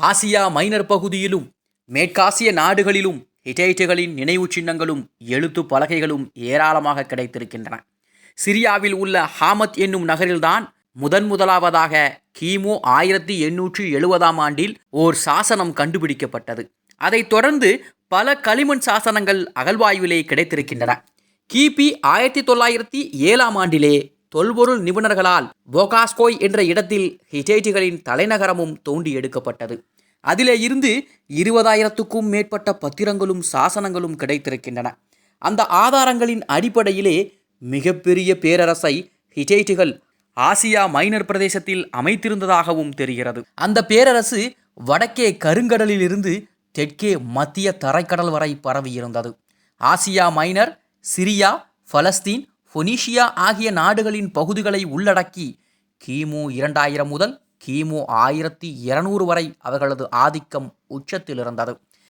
Asia minor பகுதியிலும் மேற்காசிய நாடுகளிலும் ஹிட்டைட்டுகளின் நினைவுச் சின்னங்களும் எழுத்து பலகைகளும் ஏராளமாக கிடைத்திருக்கின்றன. சிரியாவில் உள்ள ஹாமத் என்னும் நகரில்தான் முதன் முதலாவதாக கிமு ஆயிரத்தி எண்ணூற்றி எழுபதாம் ஆண்டில் ஓர் சாசனம் கண்டுபிடிக்கப்பட்டது. அதைத் தொடர்ந்து பல களிமண் சாசனங்கள் அகழ்வாய்விலே கிடைத்திருக்கின்றன. கிபி ஆயிரத்தி தொள்ளாயிரத்தி ஏழாம் ஆண்டிலே தொல்பொருள் நிபுணர்களால் போகாஸ்கோய் என்ற இடத்தில் ஹிட்டைட்டுகளின் தலைநகரமும் தோண்டி எடுக்கப்பட்டது அதிலே இருந்து இருபதாயிரத்துக்கும் மேற்பட்ட பத்திரங்களும் சாசனங்களும் கிடைத்திருக்கின்றன. அந்த ஆதாரங்களின் அடிப்படையிலே மிகப்பெரிய பேரரசை ஹிட்டைட்டுகள் ஆசியா மைனர் பிரதேசத்தில் அமைத்திருந்ததாகவும் தெரிகிறது. அந்த பேரரசு வடக்கே கருங்கடலிலிருந்து தெற்கே மத்திய தரைக்கடல் வரை பரவியிருந்தது. Asia Minor Syria Palestine Phoenicia ஆகிய நாடுகளின் பகுதிகளை உள்ளடக்கி கிமு இரண்டாயிரம் முதல் கிமு ஆயிரத்தி இருநூறு வரை அவர்களது ஆதிக்கம் உச்சத்தில் இருந்தது